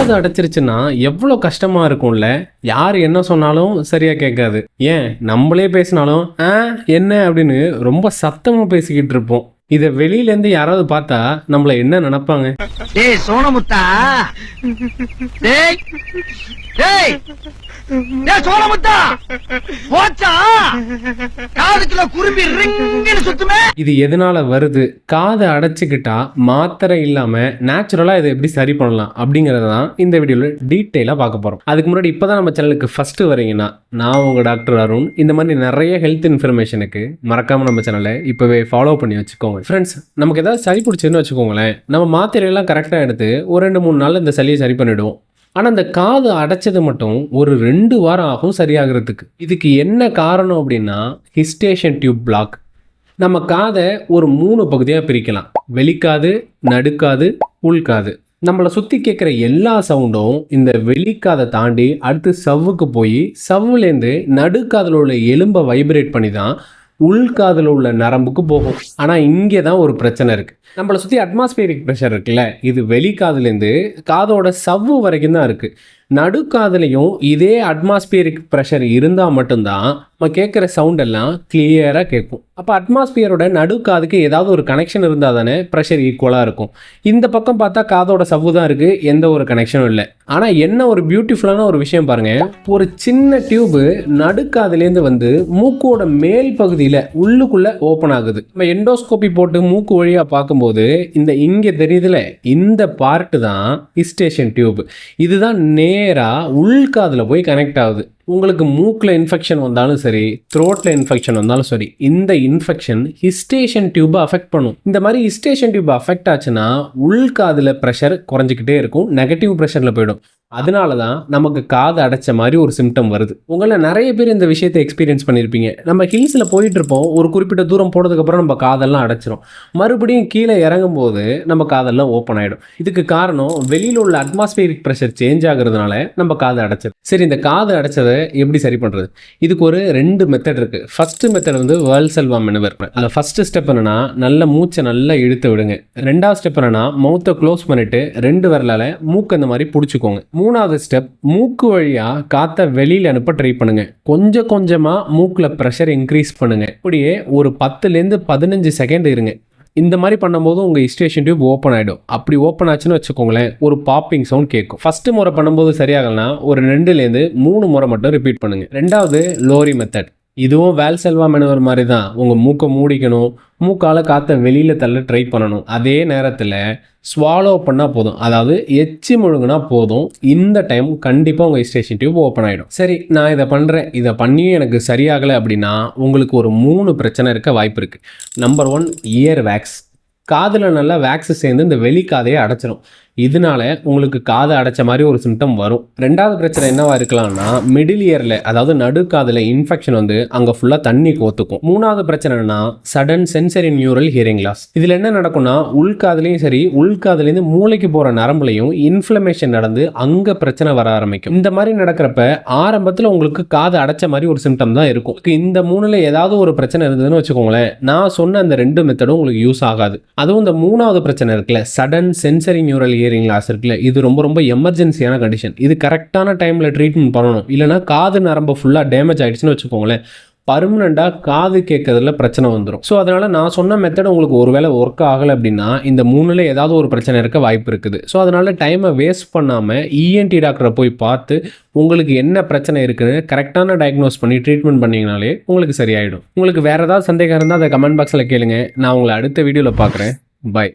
காது அடைச்சிருச்சுன்னா எவ்வளோ கஷ்டமாக இருக்கும்ல? யார் என்ன சொன்னாலும் சரியாக கேட்காது. ஏன்? நம்மளே பேசினாலும் ஆ என்ன? அப்படின்னு ரொம்ப சத்தமாக பேசிக்கிட்டு இருப்போம். இதை வெளியிலேருந்து யாராவது பார்த்தா நம்மள என்ன நினைப்பாங்க? டேய் சோனமுத்தா டேய் டேய்! டேய் சோனமுத்தா போச்சா? காதுக்குள்ள குரும்பி ரிங்குன்னு சுத்துமே இது எதனால வருது? காதை அடைச்சிக்கிட்டா மாத்திரை இல்லாம நேச்சுரலா இதை எப்படி சரி பண்ணலாம் அப்படிங்கறத தான் இந்த வீடியோல டீட்டெயிலா பார்க்க போறோம். அதுக்கு முன்னாடி இப்பதான் நம்ம சேனலுக்கு ஃபர்ஸ்ட் வரீங்கன்னா நான் உங்க டாக்டர் அருண். இந்த மாதிரி நிறைய ஹெல்த் இன்ஃபர்மேஷனுக்கு மறக்காம நம்ம சேனலை இப்பவே ஃபாலோ பண்ணி வச்சுக்கோங்க. ஃப்ரெண்ட்ஸ் நமக்கு ஏதாவது சளி பிடிச்சதுன்னு வச்சுக்கோங்களேன். நம்ம மாத்திரையெல்லாம் கரெக்டாக எடுத்து ஒரு ரெண்டு மூணு நாள் இந்த சளியை சரி பண்ணிடுவோம். ஆனால் அந்த காது அடைச்சது மட்டும் ஒரு ரெண்டு வாரம் ஆகும் சரியாகிறதுக்கு. இதுக்கு என்ன காரணம் அப்படின்னா ஹிஸ்டேஷன் டியூப் பிளாக் நம்ம காதை ஒரு மூணு பகுதியாக பிரிக்கலாம். வெளிக்காது நடுக்காது உள்காது. நம்மளை சுற்றி கேட்குற எல்லா சவுண்டும் இந்த வெளிக்காதை தாண்டி அடுத்து சவ்வுக்கு போய் சவ்வுலேருந்து நடுக்காதில் உள்ள எலும்பை வைப்ரேட் பண்ணி தான் உள்காதில் உள்ள நரம்புக்கு போகும். ஆனால் இங்கே தான் ஒரு பிரச்சனை இருக்குது நம்மளை சுற்றி அட்மாஸ்பியரிக் ப்ரெஷர் இருக்குல்ல இது வெளிக்காதுலேருந்து காதோட சவ்வு வரைக்கும் தான் இருக்குது நடுக்காதலையும் இதே அட்மாஸ்பியரிக் ப்ரெஷர் இருந்தால் மட்டும்தான் நம்ம கேட்குற சவுண்ட் எல்லாம் கிளியராக கேட்கும். அப்போ அட்மாஸ்பியரோட நடுக்காதுக்கு ஏதாவது ஒரு கனெக்ஷன் இருந்தால் தானே ப்ரெஷர் ஈக்குவலாக இருக்கும். இந்த பக்கம் பார்த்தா காதோட சவ்வு தான் இருக்குது எந்த ஒரு கனெக்ஷனும் இல்லை. ஆனால் என்ன ஒரு பியூட்டிஃபுல்லான ஒரு விஷயம் பாருங்கள் ஒரு சின்ன டியூபு நடுக்காதுலேருந்து வந்து மூக்கோட மேல் பகுதியில் உள்ளுக்குள்ளே ஓப்பன் ஆகுது. நம்ம எண்டோஸ்கோப்பி போட்டு மூக்கு வழியாக பார்க்கும்போது இந்த இங்கே தெரியுதுல இந்த பார்ட்டு தான் இஸ்டேஷன் டியூப் இதுதான் நே நேராக உள்காதில் போய் கனெக்ட் ஆகுது. உங்களுக்கு மூக்கில் இன்ஃபெக்ஷன் வந்தாலும் சரி த்ரோட்டில் இன்ஃபெக்ஷன் வந்தாலும் சரி இந்த இன்ஃபெக்ஷன் ஹிஸ்டேஷன் டியூப்பை அஃபெக்ட் பண்ணும். இந்த மாதிரி ஹிஸ்டேஷன் டியூப் அஃபெக்ட் ஆச்சுன்னா உள்காதில் ப்ரெஷர் குறைஞ்சிக்கிட்டே இருக்கும் நெகட்டிவ் ப்ரெஷரில் போயிடும். அதனால தான் நமக்கு காது அடைச்ச மாதிரி ஒரு சிம்டம் வருது. உங்களை நிறைய பேர் இந்த விஷயத்தை எக்ஸ்பீரியன்ஸ் பண்ணியிருப்பீங்க நம்ம ஹில்ஸில் போயிட்டு இருப்போம். ஒரு குறிப்பிட்ட தூரம் போனதுக்கப்புறம் நம்ம காதெல்லாம் அடைச்சிரும். மறுபடியும் கீழே இறங்கும் போது நம்ம காதெல்லாம் ஓப்பன் ஆகிடும் இதுக்கு காரணம் வெளியில் உள்ள அட்மாஸ்பியரிக் ப்ரெஷர் சேஞ்ச் ஆகுறதுனால நம்ம காது அடைச்சது சரி இந்த காது அடைச்சதை எப்படி சரி பண்ணுறது இதுக்கு ஒரு ரெண்டு மெத்தட் இருக்குது ஃபஸ்ட்டு மெத்தட் வந்து வேர்ல் செல்வா மெனுவர் அதில் ஃபஸ்ட்டு ஸ்டெப் என்னன்னா நல்ல மூச்சை நல்லா இழுத்து விடுங்க. ரெண்டாவது ஸ்டெப் என்னன்னா மவுத்தை க்ளோஸ் பண்ணிவிட்டு ரெண்டு விரலால் மூக்கு அந்த மாதிரி பிடிச்சிக்கோங்க. மூணாவது ஸ்டெப் மூக்கு வழியாக காற்றை வெளியில் அனுப்ப ட்ரை பண்ணுங்கள் கொஞ்சம் கொஞ்சமாக மூக்கில் ப்ரெஷர் இன்க்ரீஸ் பண்ணுங்கள் இப்படியே ஒரு பத்துலேருந்து பதினஞ்சு செகண்ட் இருங்க. இந்த மாதிரி பண்ணும்போது உங்கள் ஸ்டேஷன் டியூப் ஓப்பன் ஆகிடும் அப்படி ஓப்பன் ஆச்சுன்னு வச்சுக்கோங்களேன் ஒரு பாப்பிங் சவுண்ட் கேட்கும். ஃபஸ்ட்டு முறை பண்ணும்போது சரியாகலனா ஒரு ரெண்டுலேருந்து மூணு முறை மட்டும் ரிப்பீட் பண்ணுங்க. ரெண்டாவது லோரி மெத்தட் இதுவும் வேல் செல்வா மெனுவர் மாதிரி தான் உங்கள் மூக்கை மூடிக்கணும் மூக்கால் காற்றை வெளியில் தள்ள ட்ரை பண்ணணும். அதே நேரத்தில் ஸ்வாலோ பண்ணால் போதும். அதாவது எச்சி முழுங்கினா போதும். இந்த டைம் கண்டிப்பாக உங்கள் ஸ்டேஷன் டியூப் ஓப்பன் ஆகிடும் சரி நான் இதை பண்ணுறேன் இதை பண்ணியும் எனக்கு சரியாகலை அப்படின்னா உங்களுக்கு ஒரு மூணு பிரச்சனை இருக்க வாய்ப்பு இருக்குது நம்பர் ஒன் இயர் வேக்ஸ் காதில் நல்லா வேக்ஸ் சேர்ந்து இந்த வெளிக்காதையை அடைச்சிரும். இதனால உங்களுக்கு காதை அடைச்ச மாதிரி ஒரு சிம்டம் வரும். ரெண்டாவது பிரச்சனை என்னவா இருக்கலாம்னா மிடில் இயரில் அதாவது நடுக்காதில் இன்ஃபெக்ஷன் வந்து அங்கே ஃபுல்லாக தண்ணி கோத்துக்கும் மூணாவது பிரச்சனைனா sudden sensory neural hearing loss இதில் என்ன நடக்கும்னா உள்காதுலையும் சரி உள்காதுலேருந்து மூளைக்கு போகிற நரம்புலையும் இன்ஃப்ளமேஷன் நடந்து அங்கே பிரச்சனை வர ஆரம்பிக்கும். இந்த மாதிரி நடக்கிறப்ப ஆரம்பத்தில் உங்களுக்கு காது அடைச்ச மாதிரி ஒரு சிம்டம் தான் இருக்கும். இந்த மூணில் ஏதாவது ஒரு பிரச்சனை இருந்ததுன்னு வச்சுக்கோங்களேன் நான் சொன்ன அந்த ரெண்டு மெத்தடும் உங்களுக்கு யூஸ் ஆகாது. அதுவும் இந்த மூணாவது பிரச்சனை இருக்குல்ல sudden sensory neural hearing loss இருக்குல்ல இது ரொம்ப ரொம்ப எமர்ஜென்சியான கண்டிஷன் இது கரெக்டான டைமில் ட்ரீட்மெண்ட் பண்ணணும். இல்லைனா காது நரம்பு ஃபுல்லாக டேமேஜ் ஆகிடுச்சுன்னு வச்சுக்கோங்களேன். பர்மனெண்ட்டாக காது கேட்கறதுல பிரச்சனை வந்துடும் ஸோ அதனால் நான் சொன்ன மெத்தட் உங்களுக்கு ஒருவேளை ஒர்க் ஆகலை அப்படின்னா இந்த மூணில் ஏதாவது ஒரு பிரச்சனை இருக்க வாய்ப்பு இருக்குது. ஸோ அதனால் டைமை வேஸ்ட் பண்ணாமல் இஎன்டி டாக்டரை போய் பார்த்து உங்களுக்கு என்ன பிரச்சனை இருக்குன்னு கரெக்டான டயக்னோஸ் பண்ணி ட்ரீட்மெண்ட் பண்ணிங்கனாலே உங்களுக்கு சரியாயிடும். உங்களுக்கு வேறு ஏதாவது சந்தேகம் இருந்தால் அதை கமெண்ட் பாக்ஸில் கேளுங்க. நான் உங்களை அடுத்த வீடியோவில் பார்க்குறேன். பை